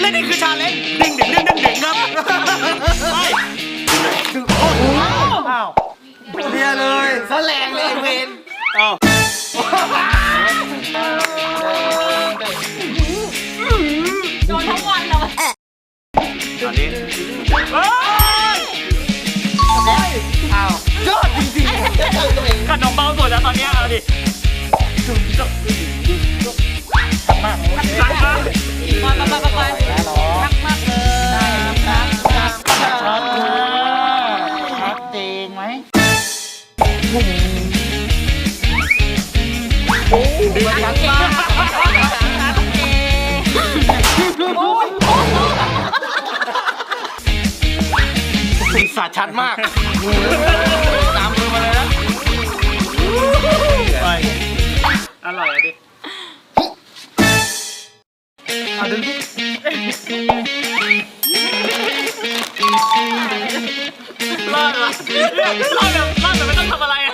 และนี่คือชาเลนจ์ดึงดึงดึงดึงดึงครับไปดึงโอ้โหอ้าวเรียเลยแสลงเลยเวนอ้าวโดนทั้งวันเลยอันนี้เฮ้ยอ้าวยอดจริงๆจะเจอตัวเองขนมเบาสุดแล้วตอนเนี้ยเอาดิ ดึงชัดมากสิสัตว์ชัดมากตามมือมาเลยนะไปอร่อยอะดิเอาดึง รอดแบบรอดแบบไม่ต้องทำอะไรอะ